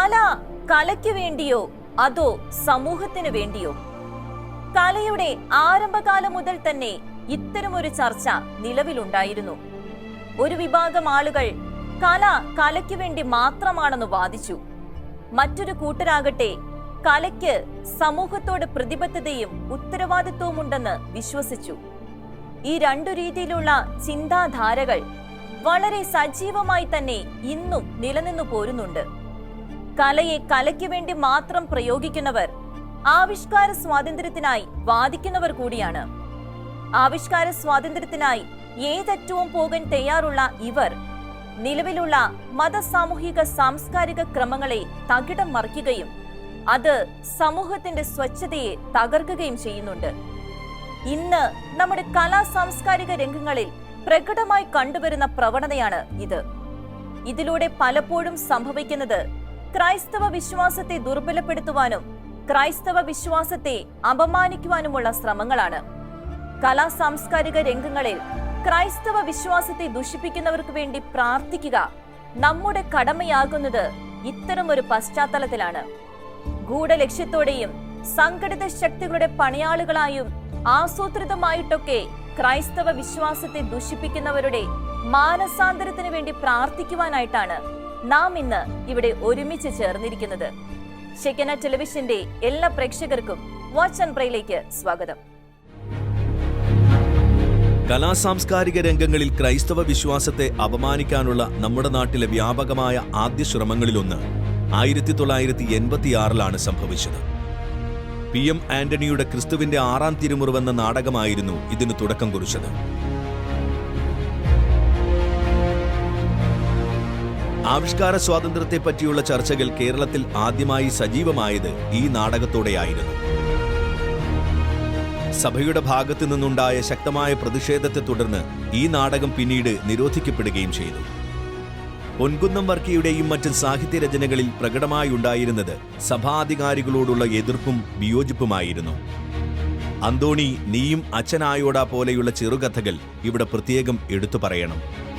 കല കലയ്ക്ക് വേണ്ടിയോ അതോ സമൂഹത്തിന് വേണ്ടിയോ? കലയുടെ ആരംഭകാലം മുതൽ തന്നെ ഇത്തരമൊരു ചർച്ച നിലവിലുണ്ടായിരുന്നു. ഒരു വിഭാഗം ആളുകൾ കല കലയ്ക്ക് വേണ്ടി മാത്രമാണെന്ന് വാദിച്ചു. മറ്റൊരു കൂട്ടരാകട്ടെ കലയ്ക്ക് സമൂഹത്തോട് പ്രതിബദ്ധതയും ഉത്തരവാദിത്വവും ഉണ്ടെന്ന് വിശ്വസിച്ചു. ഈ രണ്ടു രീതിയിലുള്ള ചിന്താധാരകൾ വളരെ സജീവമായി തന്നെ ഇന്നും നിലനിന്നു പോരുന്നുണ്ട്. കലയെ കലയ്ക്ക് വേണ്ടി മാത്രം പ്രയോഗിക്കുന്നവർ ആവിഷ്കാര സ്വാതന്ത്ര്യത്തിനായി വാദിക്കുന്നവർ കൂടിയാണ്. ആവിഷ്കാര സ്വാതന്ത്ര്യത്തിനായി ഏതറ്റവും പോകാൻ തയ്യാറുള്ള ഇവർ നിലവിലുള്ള മത സാമൂഹിക സാംസ്കാരിക ക്രമങ്ങളെ തകിടം മറിക്കുകയും അത് സമൂഹത്തിന്റെ സ്വച്ഛതയെ തകർക്കുകയും ചെയ്യുന്നുണ്ട്. ഇന്ന് നമ്മുടെ കലാ സാംസ്കാരിക രംഗങ്ങളിൽ പ്രകടമായി കണ്ടുവരുന്ന പ്രവണതയാണ് ഇത്. ഇതിലൂടെ പലപ്പോഴും സംഭവിക്കുന്നത് ക്രൈസ്തവ വിശ്വാസത്തെ ദുർബലപ്പെടുത്തുവാനും ക്രൈസ്തവ വിശ്വാസത്തെ അപമാനിക്കുവാനുമുള്ള ശ്രമങ്ങളാണ്. കലാ സാംസ്കാരിക രംഗങ്ങളിൽ ക്രൈസ്തവ വിശ്വാസത്തെ ദുഷിപ്പിക്കുന്നവർക്ക് വേണ്ടി പ്രാർത്ഥിക്കുക നമ്മുടെ കടമയാകുന്നത് ഇത്തരമൊരു പശ്ചാത്തലത്തിലാണ്. ഗൂഢലക്ഷ്യത്തോടെയും സംഘടിത ശക്തികളുടെ പണിയാളുകളായും ആസൂത്രിതമായിട്ടൊക്കെ ക്രൈസ്തവ വിശ്വാസത്തെ ദുഷിപ്പിക്കുന്നവരുടെ മാനസാന്തരത്തിന് വേണ്ടി പ്രാർത്ഥിക്കുവാനായിട്ടാണ് നാം ഇന്ന് ഇവിടെ ഒരുമിച്ച് ചേർന്നിരിക്കുന്നത് ഷെക്കന ടെലിവിഷന്റെ എല്ലാ പ്രേക്ഷകർക്കും വാച്ച് ആൻഡ് പ്രൈയിലേക്ക് സ്വാഗതം. കലാസാംസ്കാരിക രംഗങ്ങളിൽ ക്രൈസ്തവ വിശ്വാസത്തെ അപമാനിക്കാനുള്ള നമ്മുടെ നാട്ടിലെ വ്യാപകമായ ആദ്യ ശ്രമങ്ങളിലൊന്ന് ആയിരത്തി തൊള്ളായിരത്തി എൺപത്തിയാറിലാണ് സംഭവിച്ചത്. പി എം ആന്റണിയുടെ ക്രിസ്തുവിന്റെ ആറാം തിരുമുറിവെന്ന നാടകമായിരുന്നു ഇതിന് തുടക്കം കുറിച്ചത്. ആവിഷ്കാര സ്വാതന്ത്ര്യത്തെ പറ്റിയുള്ള ചർച്ചകൾ കേരളത്തിൽ ആദ്യമായി സജീവമായത് ഈ നാടകത്തോടെയായിരുന്നു. സഭയുടെ ഭാഗത്തു നിന്നുണ്ടായ ശക്തമായ പ്രതിഷേധത്തെ തുടർന്ന് ഈ നാടകം പിന്നീട് നിരോധിക്കപ്പെടുകയും ചെയ്തു. പൊൻകുന്നം വർക്കിയുടെയും മറ്റ് സാഹിത്യരചനകളിൽ പ്രകടമായി ഉണ്ടായിരുന്നത് സഭാധികാരികളോടുള്ള എതിർപ്പും വിയോജിപ്പുമായിരുന്നു. അന്തോണി നീയും അച്ഛനായോടാ പോലെയുള്ള ചെറുകഥകൾ ഇവിടെ പ്രത്യേകം എടുത്തു പറയണം.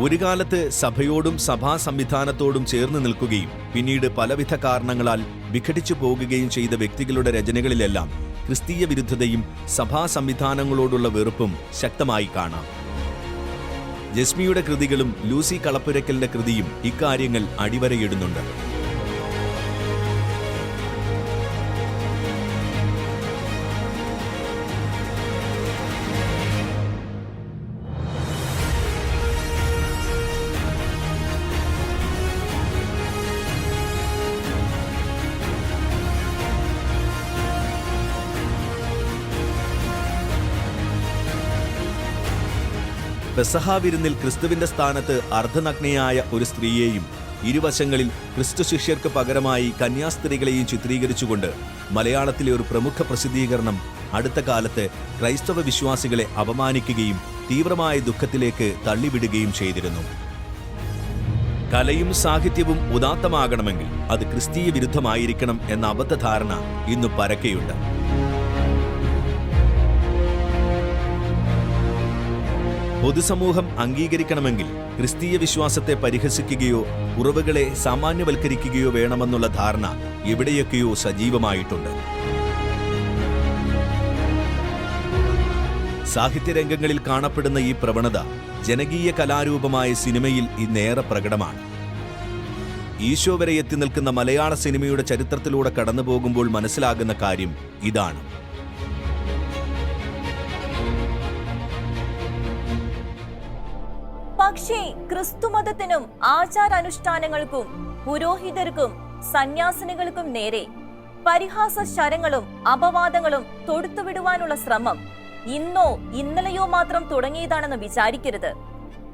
ഒരു കാലത്ത് സഭയോടും സഭാ സംവിധാനത്തോടും ചേർന്ന് നിൽക്കുകയും പിന്നീട് പലവിധ കാരണങ്ങളാൽ വിഘടിച്ചു പോകുകയും ചെയ്ത വ്യക്തികളുടെ രചനകളിലെല്ലാം ക്രിസ്തീയ വിരുദ്ധതയും സഭാ സംവിധാനങ്ങളോടുള്ള വെറുപ്പും ശക്തമായി കാണാം. ജസ്മിയുടെ കൃതികളും ലൂസി കളപ്പുരക്കലിന്റെ കൃതിയും ഇക്കാര്യങ്ങൾ അടിവരയിടുന്നുണ്ട്. പെസഹ വിരുന്നിൽ ക്രിസ്തുവിന്റെ സ്ഥാനത്ത് അർദ്ധനഗ്നയായ ഒരു സ്ത്രീയെയും ഇരുവശങ്ങളിൽ ക്രിസ്തു ശിഷ്യർക്ക് പകരമായി കന്യാസ്ത്രീകളെയും ചിത്രീകരിച്ചുകൊണ്ട് മലയാളത്തിലെ ഒരു പ്രമുഖ പ്രസിദ്ധീകരണം അടുത്ത കാലത്ത് ക്രൈസ്തവ വിശ്വാസികളെ അപമാനിക്കുകയും തീവ്രമായ ദുഃഖത്തിലേക്ക് തള്ളിവിടുകയും ചെയ്തിരുന്നു. കലയും സാഹിത്യവും ഉദാത്തമാകണമെങ്കിൽ അത് ക്രിസ്തീയ വിരുദ്ധമായിരിക്കണം എന്ന അബദ്ധധാരണ ഇന്ന് പരക്കെയുണ്ട്. പൊതുസമൂഹം അംഗീകരിക്കണമെങ്കിൽ ക്രിസ്തീയ വിശ്വാസത്തെ പരിഹസിക്കുകയോ ഉറവുകളെ സാമാന്യവൽക്കരിക്കുകയോ വേണമെന്നുള്ള ധാരണ എവിടെയൊക്കെയോ സജീവമായിട്ടുണ്ട്. സാഹിത്യരംഗങ്ങളിൽ കാണപ്പെടുന്ന ഈ പ്രവണത ജനകീയ കലാരൂപമായ സിനിമയിൽ ഇന്നേറെ പ്രകടമാണ്. ഈശോ വരെ എത്തി നിൽക്കുന്ന മലയാള സിനിമയുടെ ചരിത്രത്തിലൂടെ കടന്നുപോകുമ്പോൾ മനസ്സിലാകുന്ന കാര്യം ഇതാണ്. പക്ഷേ ക്രിസ്തുമതത്തിനും ആചാരാനുഷ്ഠാനങ്ങൾക്കും പുരോഹിതർക്കും സന്യാസിനികൾക്കും നേരെ പരിഹാസ ശരങ്ങളും അപവാദങ്ങളും തൊടുത്തുവിടുവാനുള്ള ശ്രമം ഇന്നോ ഇന്നലെയോ മാത്രം തുടങ്ങിയതാണെന്ന് വിചാരിക്കരുത്.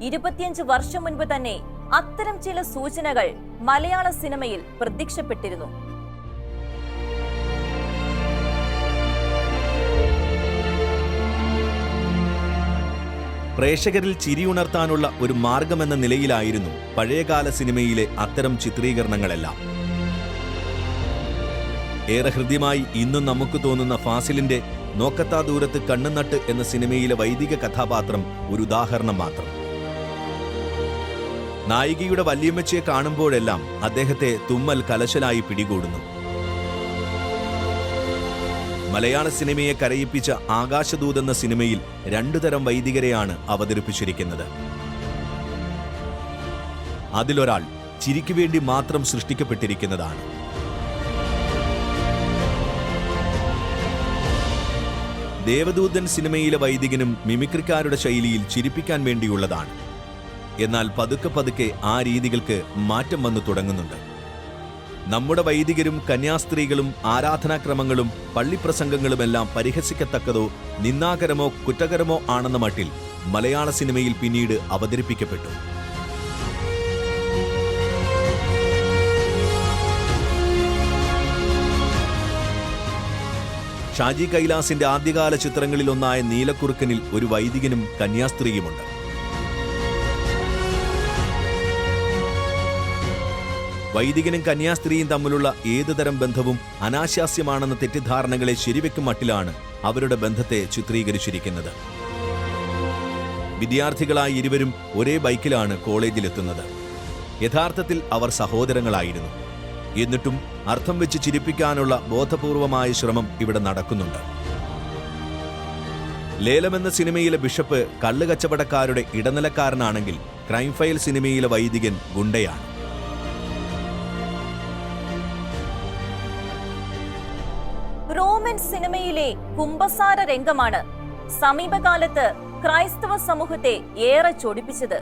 ഇരുപത്തിയഞ്ച് വർഷം മുൻപ് തന്നെ അത്തരം ചില സൂചനകൾ മലയാള സിനിമയിൽ പ്രത്യക്ഷപ്പെട്ടിരുന്നു. പ്രേക്ഷകരിൽ ചിരിയുണർത്താനുള്ള ഒരു മാർഗമെന്ന നിലയിലായിരുന്നു പഴയകാല സിനിമയിലെ അത്തരം ചിത്രീകരണങ്ങളെല്ലാം. ഏറെ ഹൃദ്യമായി ഇന്നും നമുക്ക് തോന്നുന്ന ഫാസിലിന്റെ നോക്കത്താ ദൂരത്ത് കണ്ണുനട്ട് എന്ന സിനിമയിലെ വൈദിക കഥാപാത്രം ഒരു ഉദാഹരണം മാത്രം. നായികയുടെ വല്യമ്മച്ചയെ കാണുമ്പോഴെല്ലാം അദ്ദേഹത്തെ തുമ്മൽ കലശലായി പിടികൂടുന്നു. മലയാള സിനിമയെ കരയിപ്പിച്ച ആകാശദൂത് എന്ന സിനിമയിൽ രണ്ടു തരം വൈദികരെയാണ് അവതരിപ്പിച്ചിരിക്കുന്നത്. അതിലൊരാൾ ചിരിക്കു വേണ്ടി മാത്രം സൃഷ്ടിക്കപ്പെട്ടിരിക്കുന്നതാണ്. ദേവദൂതൻ സിനിമയിലെ വൈദികനും മിമിക്രിക്കാരുടെ ശൈലിയിൽ ചിരിപ്പിക്കാൻ വേണ്ടിയുള്ളതാണ്. എന്നാൽ പതുക്കെ പതുക്കെ ആ രീതികൾക്ക് മാറ്റം വന്നു തുടങ്ങുന്നുണ്ട്. നമ്മുടെ വൈദികരും കന്യാസ്ത്രീകളും ആരാധനാക്രമങ്ങളും പള്ളിപ്രസംഗങ്ങളുമെല്ലാം പരിഹസിക്കത്തക്കതോ നിന്നാകരമോ കുറ്റകരമോ ആണെന്ന മട്ടിൽ മലയാള സിനിമയിൽ പിന്നീട് അവതരിപ്പിക്കപ്പെട്ടു. ഷാജി കൈലാസിന്റെ ആദ്യകാല ചിത്രങ്ങളിലൊന്നായ നീലക്കുറുക്കനിൽ ഒരു വൈദികനും കന്യാസ്ത്രീയുമുണ്ട്. വൈദികനും കന്യാസ്ത്രീയും തമ്മിലുള്ള ഏതുതരം ബന്ധവും അനാശാസ്യമാണെന്ന തെറ്റിദ്ധാരണകളെ ശരിവെക്കും മട്ടിലാണ് അവരുടെ ബന്ധത്തെ ചിത്രീകരിച്ചിരിക്കുന്നത്. വിദ്യാർത്ഥികളായ ഇരുവരും ഒരേ ബൈക്കിലാണ് കോളേജിലെത്തുന്നത്. യഥാർത്ഥത്തിൽ അവർ സഹോദരങ്ങളായിരുന്നു. എന്നിട്ടും അർത്ഥം വെച്ച് ചിരിപ്പിക്കാനുള്ള ബോധപൂർവമായ ശ്രമം ഇവിടെ നടക്കുന്നുണ്ട്. ലേലമെന്ന സിനിമയിലെ ബിഷപ്പ് കള്ളുകച്ചവടക്കാരുടെ ഇടനിലക്കാരനാണെങ്കിൽ ക്രൈം ഫയൽ സിനിമയിലെ വൈദികൻ ഗുണ്ടയാണ്. സിനിമയിലെ കുംഭസാര രംഗമാണ് സമീപകാലത്ത് ക്രൈസ്തവ സമൂഹത്തെ ഏറെ ചൊടിപ്പിച്ചത്.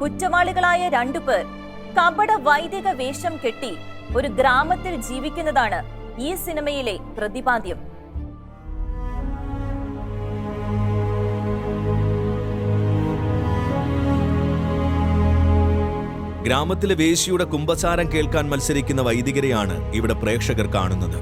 കുറ്റവാളികളായ രണ്ടുപേർ കപട വൈദിക വേഷം കെട്ടി ഒരു ഗ്രാമത്തിൽ ജീവിക്കുന്നതാണ് ഈ സിനിമയിലെ പ്രതിപാദ്യം. ഗ്രാമത്തിലെ വേശിയുടെ കുംഭസാരം കേൾക്കാൻ മത്സരിക്കുന്ന വൈദികരെയാണ് ഇവിടെ പ്രേക്ഷകർ കാണുന്നത്.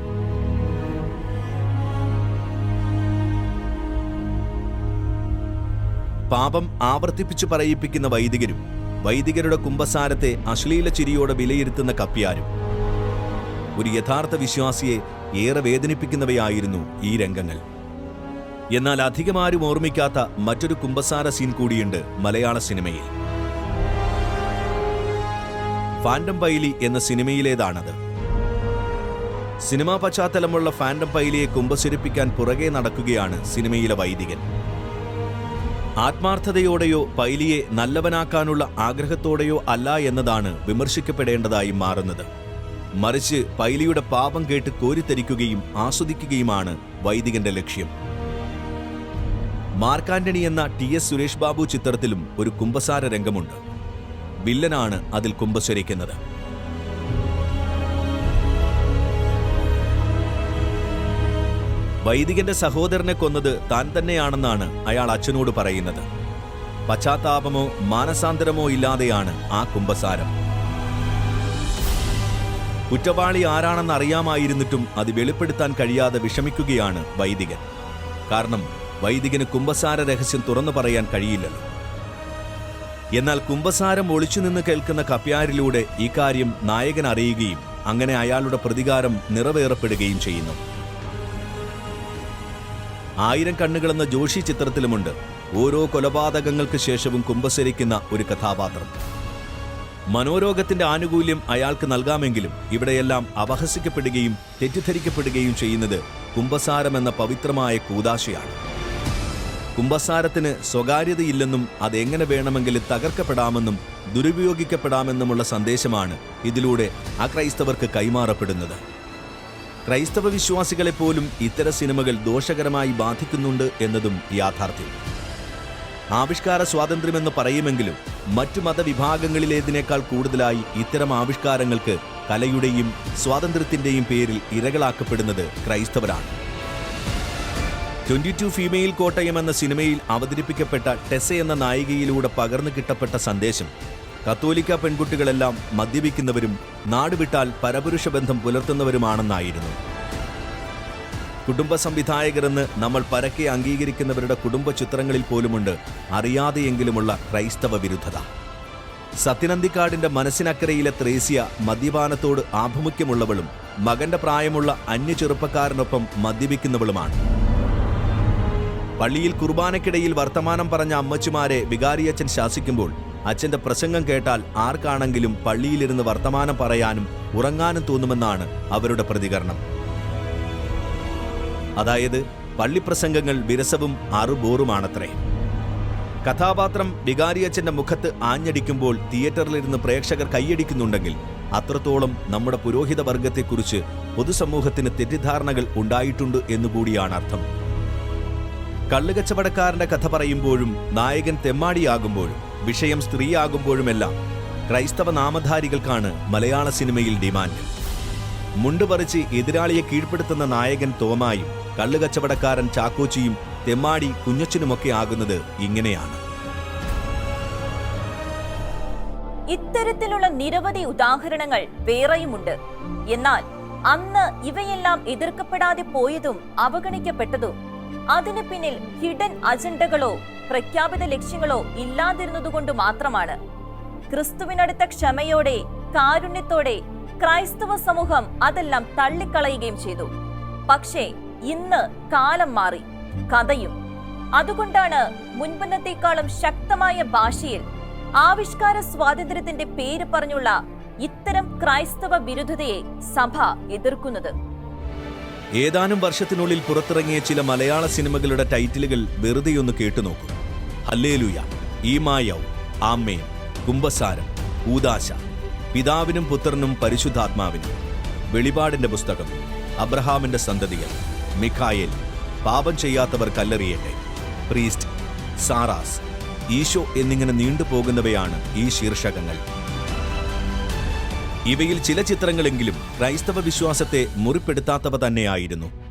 പാപം ആവർത്തിപ്പിച്ചു പറയിപ്പിക്കുന്ന വൈദികരും വൈദികരുടെ കുംഭസാരത്തെ അശ്ലീല ചിരിയോടെ വിലയിരുത്തുന്ന കപ്പ്യാരും ഒരു യഥാർത്ഥ വിശ്വാസിയെ ഏറെ വേദനിപ്പിക്കുന്നവയായിരുന്നു ഈ രംഗങ്ങൾ. എന്നാൽ അധികമാരും ഓർമ്മിക്കാത്ത മറ്റൊരു കുംഭസാര സീൻ കൂടിയുണ്ട് മലയാള സിനിമയിൽ. ഫാൻഡം പൈലി എന്ന സിനിമയിലേതാണത്. സിനിമാ പശ്ചാത്തലമുള്ള ഫാൻഡം പൈലിയെ കുമ്പസരിപ്പിക്കാൻ പുറകെ നടക്കുകയാണ് സിനിമയിലെ വൈദികൻ. ആത്മാർത്ഥതയോടെയോ പൈലിയെ നല്ലവനാക്കാനുള്ള ആഗ്രഹത്തോടെയോ അല്ല എന്നതാണ് വിമർശിക്കപ്പെടേണ്ടതായി മാറുന്നത്. മറിച്ച് പൈലിയുടെ പാപം കേട്ട് കോരിത്തരിക്കുകയും ആസ്വദിക്കുകയുമാണ് വൈദികന്റെ ലക്ഷ്യം. മാർക്കാന്റണി എന്ന ടി എസ് സുരേഷ് ബാബു ചിത്രത്തിലും ഒരു കുംഭസാര രംഗമുണ്ട് വില്ലനാണ് അതിൽ കുംഭസ്വരിക്കുന്നത് വൈദികന്റെ സഹോദരനെ കൊന്നത് താൻ തന്നെയാണെന്നാണ് അയാൾ അച്ഛനോട് പറയുന്നത്. പശ്ചാത്താപമോ മാനസാന്തരമോ ഇല്ലാതെയാണ് ആ കുംഭസാരം. കുറ്റവാളി ആരാണെന്ന് അറിയാമായിരുന്നിട്ടും അത് വെളിപ്പെടുത്താൻ കഴിയാതെ വിഷമിക്കുകയാണ് വൈദികൻ. കാരണം വൈദികന് കുംഭസാര രഹസ്യം തുറന്നു പറയാൻ കഴിയില്ലല്ലോ. എന്നാൽ കുംഭസാരം ഒളിച്ചു നിന്ന് കേൾക്കുന്ന കപ്യാരിലൂടെ ഇക്കാര്യം കാര്യം നായകൻ അറിയുകയും അങ്ങനെ അയാളുടെ പ്രതികാരം നിറവേറപ്പെടുകയും ചെയ്യുന്നു. ആയിരം കണ്ണുകളെന്ന ജോഷി ചിത്രത്തിലുമുണ്ട്. ഓരോ കൊലപാതകങ്ങൾക്ക് ശേഷവും കുമ്പസരിക്കുന്ന ഒരു കഥാപാത്രം. മനോരോഗത്തിന്റെ ആനുകൂല്യം അയാൾക്ക് നൽകാമെങ്കിലും ഇവിടെയെല്ലാം അപഹസിക്കപ്പെടുകയും തെറ്റിദ്ധരിക്കപ്പെടുകയും ചെയ്യുന്നത് കുംഭസാരം എന്ന പവിത്രമായ കൂതാശയാണ്. കുംഭസാരത്തിന് സ്വകാര്യതയില്ലെന്നും അതെങ്ങനെ വേണമെങ്കിലും തകർക്കപ്പെടാമെന്നും ദുരുപയോഗിക്കപ്പെടാമെന്നുമുള്ള സന്ദേശമാണ് ഇതിലൂടെ അക്രൈസ്തവർക്ക് കൈമാറപ്പെടുന്നത്. ക്രൈസ്തവ വിശ്വാസികളെപ്പോലും ഇത്തരം സിനിമകൾ ദോഷകരമായി ബാധിക്കുന്നുണ്ട് എന്നതും യാഥാർത്ഥ്യം. ആവിഷ്കാര സ്വാതന്ത്ര്യമെന്ന് പറയുമെങ്കിലും മറ്റു മതവിഭാഗങ്ങളിലേതിനേക്കാൾ കൂടുതലായി ഇത്തരം ആവിഷ്കാരങ്ങൾക്ക് കലയുടെയും സ്വാതന്ത്ര്യത്തിന്റെയും പേരിൽ ഇരകളാക്കപ്പെടുന്നത് ക്രൈസ്തവരാണ്. ട്വന്റി ടു ഫീമെയിൽ കോട്ടയം എന്ന സിനിമയിൽ അവതരിപ്പിക്കപ്പെട്ട ടെസ എന്ന നായികയിലൂടെ പകർന്നു കിട്ടപ്പെട്ട സന്ദേശം കത്തോലിക്ക പെൺകുട്ടികളെല്ലാം മദ്യപിക്കുന്നവരും നാടുവിട്ടാൽ പരപുരുഷ ബന്ധം പുലർത്തുന്നവരുമാണെന്നായിരുന്നു. കുടുംബ സംവിധായകരെന്ന് നമ്മൾ പരക്കെ അംഗീകരിക്കുന്നവരുടെ കുടുംബ ചിത്രങ്ങളിൽ പോലുമുണ്ട് അറിയാതെയെങ്കിലുമുള്ള ക്രൈസ്തവ വിരുദ്ധത. സത്യനന്ദിക്കാടിന്റെ മനസ്സിനക്കരയിലെ ത്രേസ്യ മദ്യപാനത്തോട് ആഭിമുഖ്യമുള്ളവളും മകന്റെ പ്രായമുള്ള അന്യ ചെറുപ്പക്കാരനൊപ്പം മദ്യപിക്കുന്നവളുമാണ്. പള്ളിയിൽ കുർബാനക്കിടയിൽ വർത്തമാനം പറഞ്ഞ അമ്മച്ചിമാരെ വികാരിയച്ഛൻ ശാസിക്കുമ്പോൾ അച്ഛന്റെ പ്രസംഗം കേട്ടാൽ ആർക്കാണെങ്കിലും പള്ളിയിലിരുന്ന് വർത്തമാനം പറയാനും ഉറങ്ങാനും തോന്നുമെന്നാണ് അവരുടെ പ്രതികരണം. അതായത് പള്ളിപ്രസംഗങ്ങൾ വിരസവും അറുബോറുമാണത്രേ. കഥാപാത്രം വികാരിയച്ഛന്റെ മുഖത്ത് ആഞ്ഞടിക്കുമ്പോൾ തിയേറ്ററിലിരുന്ന് പ്രേക്ഷകർ കൈയടിക്കുന്നുണ്ടെങ്കിൽ അത്രത്തോളം നമ്മുടെ പുരോഹിത വർഗത്തെക്കുറിച്ച് പൊതുസമൂഹത്തിന് തെറ്റിദ്ധാരണകൾ ഉണ്ടായിട്ടുണ്ട് എന്നുകൂടിയാണ് അർത്ഥം കള്ളുകച്ചവടക്കാരന്റെ കഥ പറയുമ്പോഴും നായകൻ തെമ്മാടിയാകുമ്പോഴും വിഷയം സ്ത്രീയാകുമ്പോഴുമെല്ലാം ക്രൈസ്തവ നാമധാരികൾക്കാണ് മലയാള സിനിമയിൽ ഡിമാൻഡ്. മുണ്ടുപറിച്ച് എതിരാളിയെ കീഴ്പ്പെടുത്തുന്ന നായകൻ തോമായും കള്ളുകച്ചവടക്കാരൻ ചാക്കോച്ചിയും തെമ്മാടി കുഞ്ഞച്ചനുമൊക്കെ ആകുന്നത് ഇങ്ങനെയാണ്. ഇത്തരത്തിലുള്ള നിരവധി ഉദാഹരണങ്ങൾ വേറെയുമുണ്ട്. എന്നാൽ അന്ന് ഇവയെല്ലാം എതിർക്കപ്പെടാതെ പോയതും അവഗണിക്കപ്പെട്ടതും അതിനു പിന്നിൽ ഹിഡൻ അജണ്ടകളോ പ്രഖ്യാപിത ലക്ഷ്യങ്ങളോ ഇല്ലാതിരുന്നതുകൊണ്ട് മാത്രമാണ്. ക്രിസ്തുവിനടുത്ത ക്ഷമയോടെ കാരുണ്യത്തോടെ ക്രൈസ്തവ സമൂഹം അതെല്ലാം തള്ളിക്കളയുകയും ചെയ്തു. പക്ഷേ ഇന്ന് കാലം മാറി. കഥയും. അതുകൊണ്ടാണ് മുൻപന്നത്തെക്കാളും ശക്തമായ ഭാഷയിൽ ആവിഷ്കാര സ്വാതന്ത്ര്യത്തിന്റെ പേര് പറഞ്ഞുള്ള ഇത്തരം ക്രൈസ്തവ വിരുദ്ധതയെ സഭ എതിർക്കുന്നത്. ഏതാനും വർഷത്തിനുള്ളിൽ പുറത്തിറങ്ങിയ ചില മലയാള സിനിമകളുടെ ടൈറ്റിലുകൾ വെറുതെയൊന്ന് കേട്ടുനോക്കൂ. ഹല്ലേലൂയ. ഈമായൗ ആമേൻ കുംഭസാരം ഊദാശ പിതാവിനും പുത്രനും പരിശുദ്ധാത്മാവിനും. വെളിപാടിന്റെ പുസ്തകം അബ്രഹാമിന്റെ സന്തതികൾ മിഖായേൽ പാപം ചെയ്യാത്തവർ കല്ലെറിയട്ടെ. പ്രീസ്റ്റ് സാറാസ് ഈശോ എന്നിങ്ങനെ നീണ്ടുപോകുന്നവയാണ് ഈ ശീർഷകങ്ങൾ. ഇവയിൽ ചില ചിത്രങ്ങളെങ്കിലും ക്രൈസ്തവ വിശ്വാസത്തെ മുറിപ്പെടുത്താത്തവ തന്നെയായിരുന്നു.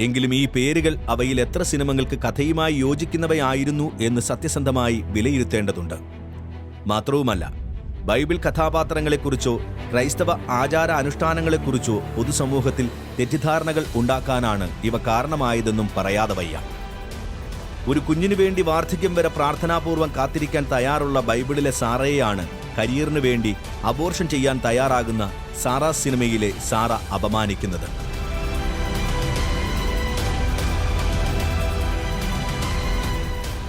എങ്കിലും ഈ പേരുകൾ അവയിൽ എത്ര സിനിമകൾക്ക് കഥയുമായി യോജിക്കുന്നവയായിരുന്നു എന്ന് സത്യസന്ധമായി വിലയിരുത്തേണ്ടതുണ്ട്. മാത്രവുമല്ല ബൈബിൾ കഥാപാത്രങ്ങളെക്കുറിച്ചോ ക്രൈസ്തവ ആചാര അനുഷ്ഠാനങ്ങളെക്കുറിച്ചോ പൊതുസമൂഹത്തിൽ തെറ്റിദ്ധാരണകൾ ഉണ്ടാക്കാനാണ് ഇവ കാരണമായതെന്നും പറയാതെ വയ്യ. ഒരു കുഞ്ഞിനു വേണ്ടി വാർദ്ധക്യം വരെ പ്രാർത്ഥനാപൂർവം കാത്തിരിക്കാൻ തയ്യാറുള്ള ബൈബിളിലെ സാറയെയാണ് കരിയറിനു വേണ്ടി അബോർഷൻ ചെയ്യാൻ തയ്യാറാകുന്ന സാറ സിനിമയിലെ സാറ അപമാനിക്കുന്നത്.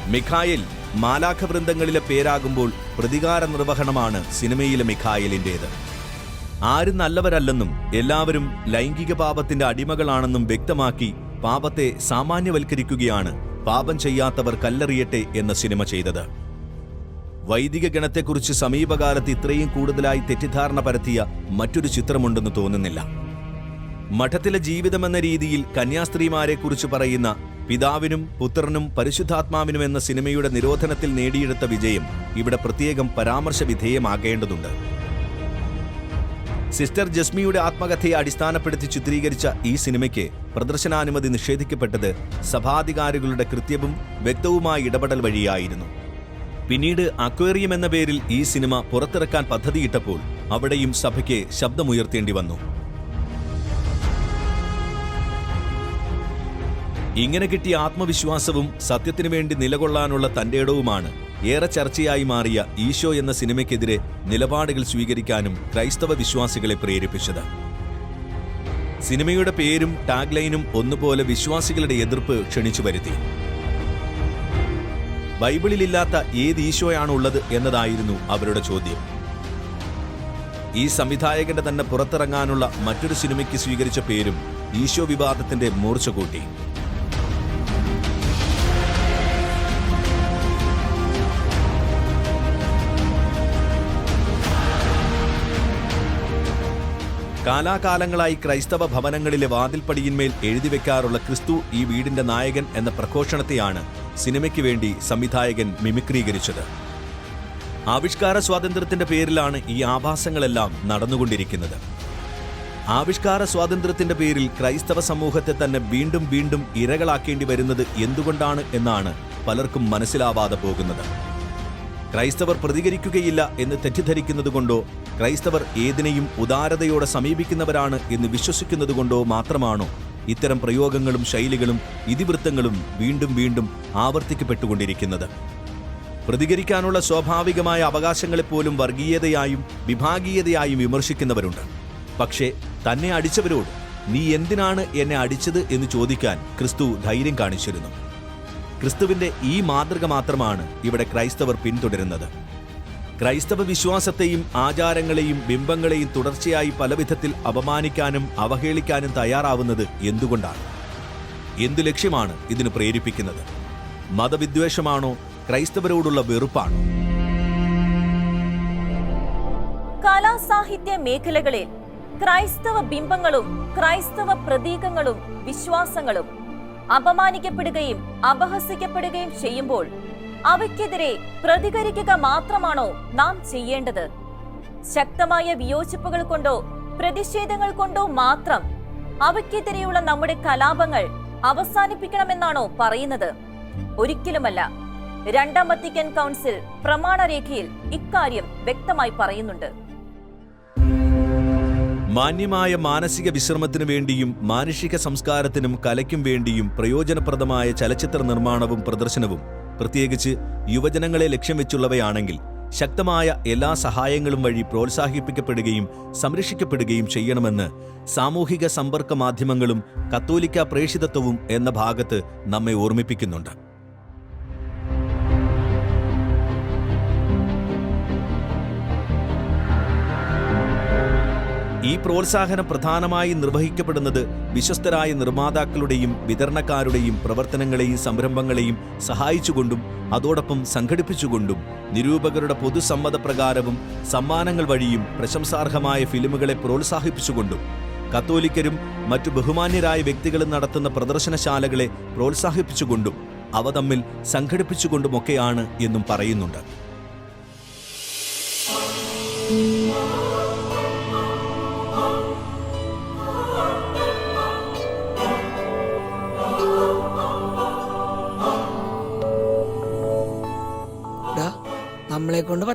മിഖായിൽ മാലാഖ വൃന്ദങ്ങളിലെ പേരാകുമ്പോൾ പ്രതികാര നിർവഹണമാണ് സിനിമയിലെ മിഖായലിന്റേത്. ആരും നല്ലവരല്ലെന്നും എല്ലാവരും ലൈംഗിക പാപത്തിന്റെ അടിമകളാണെന്നും വ്യക്തമാക്കി പാപത്തെ സാമാന്യവൽക്കരിക്കുകയാണ് പാപം ചെയ്യാത്തവർ കല്ലെറിയട്ടെ എന്ന സിനിമ ചെയ്തത്. വൈദിക ഗണത്തെക്കുറിച്ച് സമീപകാലത്ത് ഇത്രയും കൂടുതലായി തെറ്റിദ്ധാരണ പരത്തിയ മറ്റൊരു ചിത്രമുണ്ടെന്ന് തോന്നുന്നില്ല. മഠത്തിലെ ജീവിതമെന്ന രീതിയിൽ കന്യാസ്ത്രീമാരെക്കുറിച്ച് പറയുന്ന പിതാവിനും പുത്രനും പരിശുദ്ധാത്മാവിനും എന്ന സിനിമയുടെ നിരോധനത്തിൽ നേടിയെടുത്ത വിജയം ഇവിടെ പ്രത്യേകം പരാമർശ വിധേയമാകേണ്ടതുണ്ട് സിസ്റ്റർ ജസ്മിയുടെ ആത്മകഥയെ അടിസ്ഥാനപ്പെടുത്തി ചിത്രീകരിച്ച ഈ സിനിമയ്ക്ക് പ്രദർശനാനുമതി നിഷേധിക്കപ്പെട്ടത് സഭാധികാരികളുടെ കൃത്യവും വ്യക്തവുമായ ഇടപെടൽ വഴിയായിരുന്നു. പിന്നീട് അക്വേറിയം എന്ന പേരിൽ ഈ സിനിമ പുറത്തിറക്കാൻ പദ്ധതിയിട്ടപ്പോൾ അവിടെയും സഭയ്ക്ക് ശബ്ദമുയർത്തേണ്ടി വന്നു. ഇങ്ങനെ കിട്ടിയ ആത്മവിശ്വാസവും സത്യത്തിനു വേണ്ടി നിലകൊള്ളാനുള്ള തന്റെ ഇടവുമാണ് ഏറെ ചർച്ചയായി മാറിയ ഈശോ എന്ന സിനിമയ്ക്കെതിരെ നിലപാടുകൾ സ്വീകരിക്കാനും ക്രൈസ്തവ വിശ്വാസികളെ പ്രേരിപ്പിച്ചത്. സിനിമയുടെ പേരും ടാഗ്ലൈനും ഒന്നുപോലെ വിശ്വാസികളുടെ എതിർപ്പ് ക്ഷണിച്ചു വരുത്തി. ബൈബിളിലില്ലാത്ത ഏത് ഈശോയാണുള്ളത് എന്നതായിരുന്നു അവരുടെ ചോദ്യം. ഈ സംവിധായകന്റെ തന്നെ പുറത്തിറങ്ങാനുള്ള മറ്റൊരു സിനിമയ്ക്ക് സ്വീകരിച്ച പേരും ഈശോ വിവാദത്തിന്റെ മൂർച്ച കൂട്ടി കാലാകാലങ്ങളായി ക്രൈസ്തവ ഭവനങ്ങളിലെ വാതിൽപ്പടിയിന്മേൽ എഴുതിവെക്കാറുള്ള ക്രിസ്തു ഈ വീടിന്റെ നായകൻ എന്ന പ്രഘോഷണത്തെയാണ് സിനിമയ്ക്ക് വേണ്ടി സംവിധായകൻ മിമിക്രീകരിച്ചത്. ആവിഷ്കാര സ്വാതന്ത്ര്യത്തിന്റെ പേരിലാണ് ഈ ആഭാസങ്ങളെല്ലാം നടന്നുകൊണ്ടിരിക്കുന്നത്. ആവിഷ്കാര സ്വാതന്ത്ര്യത്തിന്റെ പേരിൽ ക്രൈസ്തവ സമൂഹത്തെ തന്നെ വീണ്ടും വീണ്ടും ഇരകളാക്കേണ്ടി വരുന്നത് എന്തുകൊണ്ടാണ് എന്നാണ് പലർക്കും മനസ്സിലാവാതെ പോകുന്നത്. ക്രൈസ്തവർ പ്രതികരിക്കുകയില്ല എന്ന് തെറ്റിദ്ധരിക്കുന്നതുകൊണ്ടോ ക്രൈസ്തവർ ഏതിനെയും ഉദാരതയോടെ സമീപിക്കുന്നവരാണ് എന്ന് വിശ്വസിക്കുന്നതുകൊണ്ടോ മാത്രമാണോ ഇത്തരം പ്രയോഗങ്ങളും ശൈലികളും ഇതിവൃത്തങ്ങളും വീണ്ടും വീണ്ടും ആവർത്തിക്കപ്പെട്ടുകൊണ്ടിരിക്കുന്നത്? പ്രതികരിക്കാനുള്ള സ്വാഭാവികമായ അവകാശങ്ങളെപ്പോലും വർഗീയതയായും വിഭാഗീയതയായും വിമർശിക്കുന്നവരുണ്ട്. പക്ഷേ തന്നെ അടിച്ചവരോട് നീ എന്തിനാണ് എന്നെ അടിച്ചത്? എന്ന് ചോദിക്കാൻ ക്രിസ്തു ധൈര്യം കാണിച്ചിരുന്നു. ക്രിസ്തുവിന്റെ ഈ മാതൃക മാത്രമാണ് ഇവിടെ ക്രൈസ്തവർ പിന്തുടരുന്നത്. ക്രൈസ്തവ വിശ്വാസത്തെയും ആചാരങ്ങളെയും ബിംബങ്ങളെയും തുടർച്ചയായി പലവിധത്തിൽ അപമാനിക്കാനും അവഹേളിക്കാനും തയ്യാറാവുന്നത് എന്തുകൊണ്ടാണ്? എന്തു ലക്ഷ്യമാണ് ഇതിന് പ്രേരിപ്പിക്കുന്നത്? മതവിദ്വേഷമാണോ? ക്രൈസ്തവരോടുള്ള വെറുപ്പാണോ? കലാസാഹിത്യ മേഖലകളിൽ ക്രൈസ്തവ ബിംബങ്ങളും ക്രൈസ്തവ പ്രതീകങ്ങളും വിശ്വാസങ്ങളും അപമാനിക്കപ്പെടുകയും അപഹസിക്കപ്പെടുകയും ചെയ്യുമ്പോൾ അവയ്ക്കെതിരെ പ്രതികരിക്കുക മാത്രമാണോ നാം ചെയ്യേണ്ടത്? ശക്തമായ വിയോജിപ്പുകൾ കൊണ്ടോ പ്രതിഷേധങ്ങൾ കൊണ്ടോ മാത്രം അവയ്ക്കെതിരെയുള്ള നമ്മുടെ കലാപങ്ങൾ അവസാനിപ്പിക്കണമെന്നാണോ പറയുന്നത്? ഒരിക്കലുമല്ല. രണ്ടാം വത്തിക്കൻ കൗൺസിൽ പ്രമാണരേഖയിൽ ഇക്കാര്യം വ്യക്തമായി പറയുന്നുണ്ട്. മാന്യമായ മാനസിക വിശ്രമത്തിനു വേണ്ടിയും മാനുഷിക സംസ്കാരത്തിനും കലയ്ക്കും വേണ്ടിയും പ്രയോജനപ്രദമായ ചലച്ചിത്ര നിർമ്മാണവും പ്രദർശനവും പ്രത്യേകിച്ച് യുവജനങ്ങളെ ലക്ഷ്യം വെച്ചുള്ളവയാണെങ്കിൽ ശക്തമായ എല്ലാ സഹായങ്ങളും വഴി പ്രോത്സാഹിപ്പിക്കപ്പെടുകയും സംരക്ഷിക്കപ്പെടുകയും ചെയ്യണമെന്ന് സാമൂഹിക സമ്പർക്ക മാധ്യമങ്ങളും കത്തോലിക്ക പ്രേഷിതത്വവും എന്ന ഭാഗത്ത് നമ്മെ ഓർമ്മിപ്പിക്കുന്നുണ്ട്. ഈ പ്രോത്സാഹനം പ്രധാനമായും നിർവഹിക്കപ്പെടുന്നത് വിശ്വസ്തരായ നിർമ്മാതാക്കളുടെയും വിതരണക്കാരുടെയും പ്രവർത്തനങ്ങളെയും സംരംഭങ്ങളെയും സഹായിച്ചുകൊണ്ടും അതോടൊപ്പം സംഘടിപ്പിച്ചുകൊണ്ടും നിരൂപകരുടെ പൊതുസമ്മതപ്രകാരവും സമ്മാനങ്ങൾ വഴിയും പ്രശംസാർഹമായ ഫിലിമുകളെ പ്രോത്സാഹിപ്പിച്ചുകൊണ്ടും കത്തോലിക്കരും മറ്റു ബഹുമാന്യരായ വ്യക്തികളും നടത്തുന്ന പ്രദർശനശാലകളെ പ്രോത്സാഹിപ്പിച്ചുകൊണ്ടും അവ തമ്മിൽ സംഘടിപ്പിച്ചുകൊണ്ടുമൊക്കെയാണ് എന്നും പറയുന്നുണ്ട്.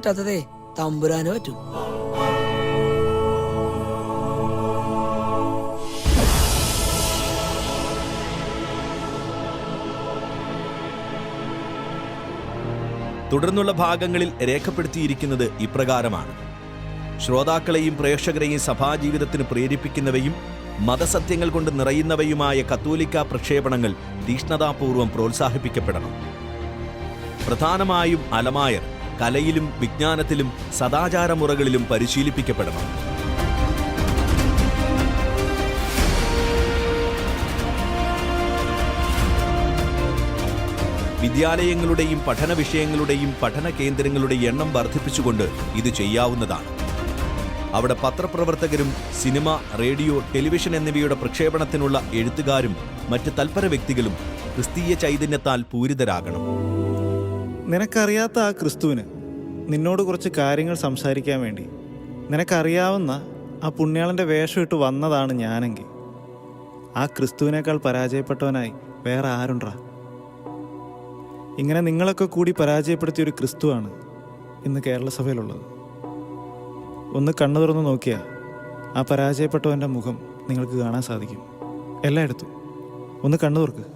പറ്റാത്തതേ തമ്പുരാന് പറ്റും. തുടർന്നുള്ള ഭാഗങ്ങളിൽ രേഖപ്പെടുത്തിയിരിക്കുന്നത് ഇപ്രകാരമാണ്. ശ്രോതാക്കളെയും പ്രേക്ഷകരെയും സഭാജീവിതത്തിന് പ്രേരിപ്പിക്കുന്നവയും മതസത്യങ്ങൾ കൊണ്ട് നിറയുന്നവയുമായ കത്തോലിക്ക പ്രക്ഷേപണങ്ങൾ തീഷ്ണതാപൂർവം പ്രോത്സാഹിപ്പിക്കപ്പെടണം. പ്രധാനമായും അലമായർ കലയിലും വിജ്ഞാനത്തിലും സദാചാരമുറകളിലും പരിശീലിപ്പിക്കപ്പെടണം. വിദ്യാലയങ്ങളുടെയും പഠന വിഷയങ്ങളുടെയും പഠന കേന്ദ്രങ്ങളുടെ എണ്ണം വർദ്ധിപ്പിച്ചുകൊണ്ട് ഇത് ചെയ്യാവുന്നതാണ്. അവിടെ പത്രപ്രവർത്തകരും സിനിമ റേഡിയോ ടെലിവിഷൻ എന്നിവയുടെ പ്രക്ഷേപണത്തിനുള്ള എഴുത്തുകാരും മറ്റ് തൽപര വ്യക്തികളും ക്രിസ്തീയ ചൈതന്യത്താൽ പൂരിതരാകണം. നിനക്കറിയാത്ത ആ ക്രിസ്തുവിന് നിന്നോട് കുറച്ച് കാര്യങ്ങൾ സംസാരിക്കാൻ വേണ്ടി നിനക്കറിയാവുന്ന ആ പുണ്യാളന്റെ വേഷം ഇട്ട് വന്നതാണ് ഞാനെങ്കിൽ. ആ ക്രിസ്തുവിനേക്കാൾ പരാജയപ്പെട്ടവനായി വേറെ ആരുണ്ടാ? ഇങ്ങനെ നിങ്ങളൊക്കെ കൂടി പരാജയപ്പെടുത്തിയ ഒരു ക്രിസ്തുവാണ് ഇന്ന് കേരളസഭയിലുള്ളത്. ഒന്ന് കണ്ണു തുറന്ന് നോക്കിയാൽ ആ പരാജയപ്പെട്ടവന്റെ മുഖം നിങ്ങൾക്ക് കാണാൻ സാധിക്കും. എല്ലായിടത്തും. ഒന്ന് കണ്ണു തുറക്ക്.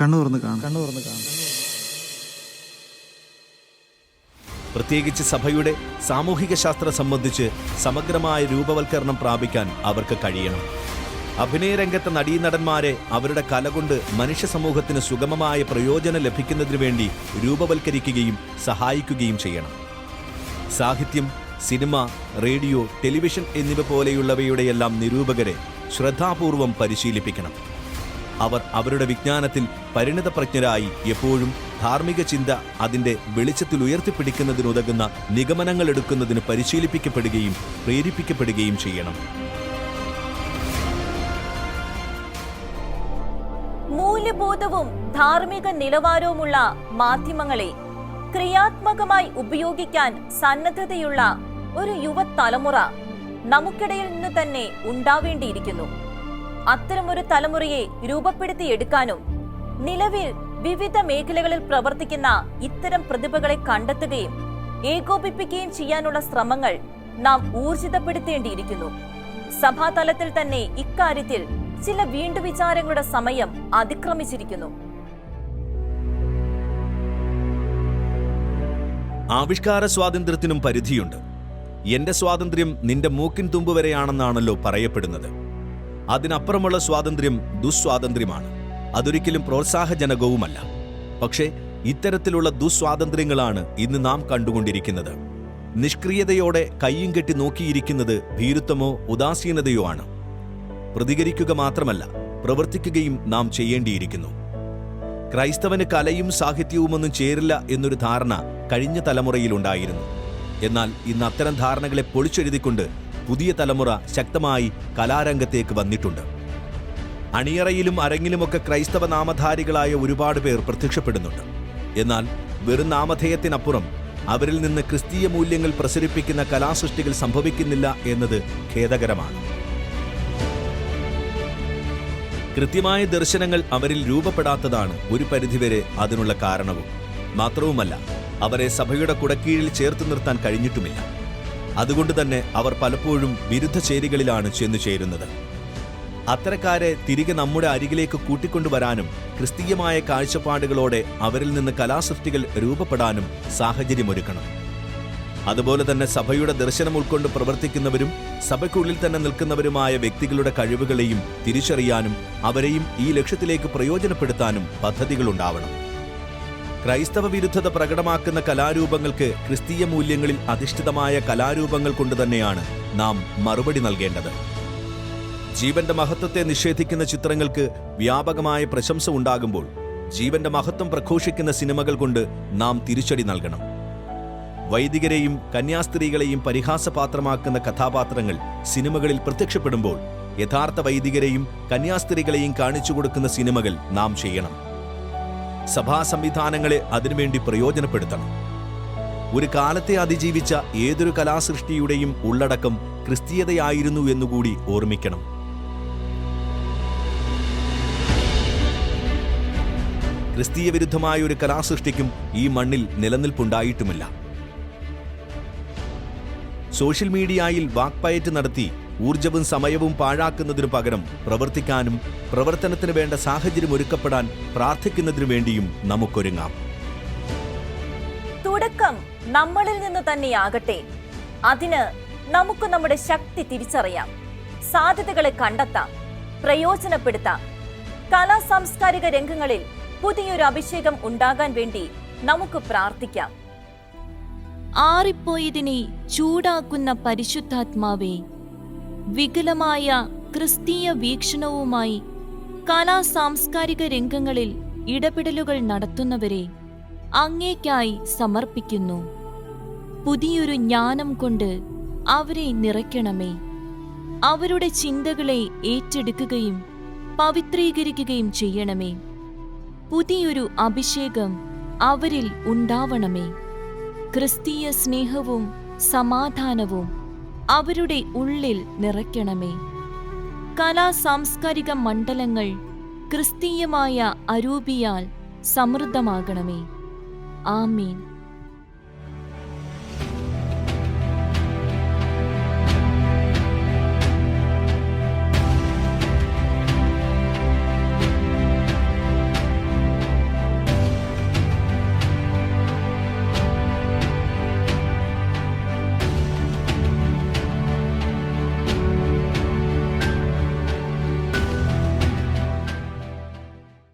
കണ്ണു തുറന്ന് കാണാം. കണ്ണു തുറന്ന് കാണാം. പ്രത്യേകിച്ച് സഭയുടെ സാമൂഹിക ശാസ്ത്രം സംബന്ധിച്ച് സമഗ്രമായ രൂപവൽക്കരണം പ്രാപിക്കാൻ അവർക്ക് കഴിയണം. അഭിനയരംഗത്തെ നടീനടന്മാരെ അവരുടെ കല കൊണ്ട് മനുഷ്യ സമൂഹത്തിന് സുഗമമായ പ്രയോജനം ലഭിക്കുന്നതിനു വേണ്ടി രൂപവൽക്കരിക്കുകയും സഹായിക്കുകയും ചെയ്യണം. സാഹിത്യം സിനിമ റേഡിയോ ടെലിവിഷൻ എന്നിവ പോലെയുള്ളവയുടെയെല്ലാം നിരൂപകരെ ശ്രദ്ധാപൂർവം പരിശീലിപ്പിക്കണം. അവർ അവരുടെ വിജ്ഞാനത്തിൽ പരിണിതപ്രജ്ഞരായി എപ്പോഴും ധാർമ്മിക ചിന്ത അതിന്റെ വെളിച്ചത്തിൽ ഉയർത്തിപ്പിടിക്കുന്നതിനുതകുന്ന നിഗമനങ്ങൾ എടുക്കുന്നതിന് പരിശീലിപ്പിക്കപ്പെടുകയും പ്രേരിപ്പിക്കപ്പെടുകയും ചെയ്യണം. മൂല്യബോധവും ധാർമ്മിക നിലവാരവുമുള്ള മാധ്യമങ്ങളെ ക്രിയാത്മകമായി ഉപയോഗിക്കാൻ സന്നദ്ധതയുള്ള ഒരു യുവതലമുറ നമുക്കിടയിൽ നിന്ന് തന്നെ ഉണ്ടാവേണ്ടിയിരിക്കുന്നു. അത്തരമൊരു തലമുറയെ രൂപപ്പെടുത്തിയെടുക്കാനും നിലവിൽ വിവിധ മേഖലകളിൽ പ്രവർത്തിക്കുന്ന ഇത്തരം പ്രതിഭകളെ കണ്ടെത്തുകയും ഏകോപിപ്പിക്കുകയും ചെയ്യാനുള്ള ശ്രമങ്ങൾ നാം ഊർജിതപ്പെടുത്തേണ്ടിയിരിക്കുന്നു. സഭാതലത്തിൽ തന്നെ ഇക്കാര്യത്തിൽ ചില വീണ്ടുവിചാരങ്ങളുടെ സമയം അതിക്രമിച്ചിരിക്കുന്നു. ആവിഷ്കാര സ്വാതന്ത്ര്യത്തിനും പരിധിയുണ്ട്. എന്റെ സ്വാതന്ത്ര്യം നിന്റെ മൂക്കിൻ തുമ്പ് വരെയാണെന്നാണല്ലോ പറയപ്പെടുന്നത്. അതിനപ്പുറമുള്ള സ്വാതന്ത്ര്യം ദുസ്വാതന്ത്ര്യമാണ്. അതൊരിക്കലും പ്രോത്സാഹജനകവുമല്ല. പക്ഷേ ഇത്തരത്തിലുള്ള ദുസ്വാതന്ത്ര്യങ്ങളാണ് ഇന്ന് നാം കണ്ടുകൊണ്ടിരിക്കുന്നത്. നിഷ്ക്രിയതയോടെ കയ്യും കെട്ടി നോക്കിയിരിക്കുന്നത് ഭീരുത്വമോ ഉദാസീനതയോ ആണ്. പ്രതികരിക്കുക മാത്രമല്ല പ്രവർത്തിക്കുകയും നാം ചെയ്യേണ്ടിയിരിക്കുന്നു. ക്രൈസ്തവന് കലയും സാഹിത്യവുമൊന്നും ചേരില്ല എന്നൊരു ധാരണ കഴിഞ്ഞ തലമുറയിലുണ്ടായിരുന്നു എന്നാൽ ഇന്ന് അത്തരം ധാരണകളെ പൊളിച്ചെഴുതിക്കൊണ്ട് പുതിയ തലമുറ ശക്തമായി കലാരംഗത്തേക്ക് വന്നിട്ടുണ്ട്. അണിയറയിലും അരങ്ങിലുമൊക്കെ ക്രൈസ്തവ നാമധാരികളായ ഒരുപാട് പേർ പ്രത്യക്ഷപ്പെടുന്നുണ്ട്. എന്നാൽ വെറും നാമധേയത്തിനപ്പുറം അവരിൽ നിന്ന് ക്രിസ്തീയ മൂല്യങ്ങൾ പ്രസരിപ്പിക്കുന്ന കലാസൃഷ്ടികൾ സംഭവിക്കുന്നില്ല എന്നത് ഖേദകരമാണ്. കൃത്യമായ ദർശനങ്ങൾ അവരിൽ രൂപപ്പെടാത്തതാണ് ഒരു പരിധിവരെ അതിനുള്ള കാരണവും. മാത്രവുമല്ല അവരെ സഭയുടെ കുടക്കീഴിൽ ചേർത്ത് നിർത്താൻ കഴിഞ്ഞിട്ടുമില്ല. അതുകൊണ്ട് തന്നെ അവർ പലപ്പോഴും വിരുദ്ധ ചേരികളിലാണ് ചെന്നു ചേരുന്നത് അത്തരക്കാരെ തിരികെ നമ്മുടെ അരികിലേക്ക് കൂട്ടിക്കൊണ്ടുവരാനും ക്രിസ്തീയമായ കാഴ്ചപ്പാടുകളോടെ അവരിൽ നിന്ന് കലാസൃഷ്ടികൾ രൂപപ്പെടാനും സാഹചര്യമൊരുക്കണം. അതുപോലെ തന്നെ സഭയുടെ ദർശനം ഉൾക്കൊണ്ട് പ്രവർത്തിക്കുന്നവരും സഭയ്ക്കുള്ളിൽ തന്നെ നിൽക്കുന്നവരുമായ വ്യക്തികളുടെ കഴിവുകളെയും തിരിച്ചറിയാനും അവരെയും ഈ ലക്ഷ്യത്തിലേക്ക് പ്രയോജനപ്പെടുത്താനും പദ്ധതികളുണ്ടാവണം. ക്രൈസ്തവ വിരുദ്ധത പ്രകടമാക്കുന്ന കലാരൂപങ്ങൾക്ക് ക്രിസ്തീയ മൂല്യങ്ങളിൽ അധിഷ്ഠിതമായ കലാരൂപങ്ങൾ കൊണ്ടുതന്നെയാണ് നാം മറുപടി നൽകേണ്ടത്. ജീവന്റെ മഹത്വത്തെ നിഷേധിക്കുന്ന ചിത്രങ്ങൾക്ക് വ്യാപകമായ പ്രശംസ ഉണ്ടാകുമ്പോൾ ജീവന്റെ മഹത്വം പ്രഘോഷിക്കുന്ന സിനിമകൾ കൊണ്ട് നാം തിരിച്ചടി നൽകണം. വൈദികരെയും കന്യാസ്ത്രീകളെയും പരിഹാസപാത്രമാക്കുന്ന കഥാപാത്രങ്ങൾ സിനിമകളിൽ പ്രത്യക്ഷപ്പെടുമ്പോൾ യഥാർത്ഥ വൈദികരെയും കന്യാസ്ത്രീകളെയും കാണിച്ചു കൊടുക്കുന്ന സിനിമകൾ നാം ചെയ്യണം. സഭാ സംവിധാനങ്ങളെ അതിനുവേണ്ടി പ്രയോജനപ്പെടുത്തണം. ഒരു കാലത്തെ അതിജീവിച്ച ഏതൊരു കലാസൃഷ്ടിയുടെയും ഉള്ളടക്കം ക്രിസ്തീയതയായിരുന്നു എന്നുകൂടി ഓർമ്മിക്കണം. ക്രിസ്തീയ വിരുദ്ധമായ ഒരു കലാസൃഷ്ടിക്കും ഈ മണ്ണിൽ നിലനിൽപ്പുണ്ടായിട്ടുമില്ല. സോഷ്യൽ മീഡിയയിൽ വാക്പയറ്റ് നടത്തി ഊർജവും സമയവും പാഴാക്കുന്നതിനു പകരം പ്രവർത്തിക്കാനും പ്രവർത്തനത്തിന് വേണ്ട സാഹചര്യം ഒരുക്കപ്പെടാൻ പ്രാർത്ഥിക്കുന്നതിനു വേണ്ടിയും നമുക്കൊരുങ്ങാം. തുടക്കം നമ്മളിൽ നിന്ന് തന്നെയാകട്ടെ. അതിന് നമുക്ക് നമ്മുടെ ശക്തി തിരിച്ചറിയാം. സാധ്യതകളെ കണ്ടെത്താം. പ്രയോജനപ്പെടുത്താം. കലാ സാംസ്കാരിക രംഗങ്ങളിൽ പുതിയൊരു അഭിഷേകം ഉണ്ടാകാൻ വേണ്ടി നമുക്ക് പ്രാർത്ഥിക്കാം. ആറിപ്പോയതിനെ ചൂടാക്കുന്ന പരിശുദ്ധാത്മാവേ വികലമായ ക്രിസ്തീയ വീക്ഷണവുമായി കലാ സാംസ്കാരിക രംഗങ്ങളിൽ ഇടപെടലുകൾ നടത്തുന്നവരെ അങ്ങേക്കായി സമർപ്പിക്കുന്നു. പുതിയൊരു ജ്ഞാനം കൊണ്ട് അവരെ നിറയ്ക്കണമേ. അവരുടെ ചിന്തകളെ ഏറ്റെടുക്കുകയും പവിത്രീകരിക്കുകയും ചെയ്യണമേ. പുതിയൊരു അഭിഷേകം അവരിൽ ഉണ്ടാവണമേ. ക്രിസ്തീയ സ്നേഹവും സമാധാനവും അവരുടെ ഉള്ളിൽ നിറയ്ക്കണമേ. കലാ സാംസ്കാരിക മണ്ഡലങ്ങൾ ക്രിസ്തീയമായ അരൂപിയാൽ സമൃദ്ധമാകണമേ. ആമീൻ.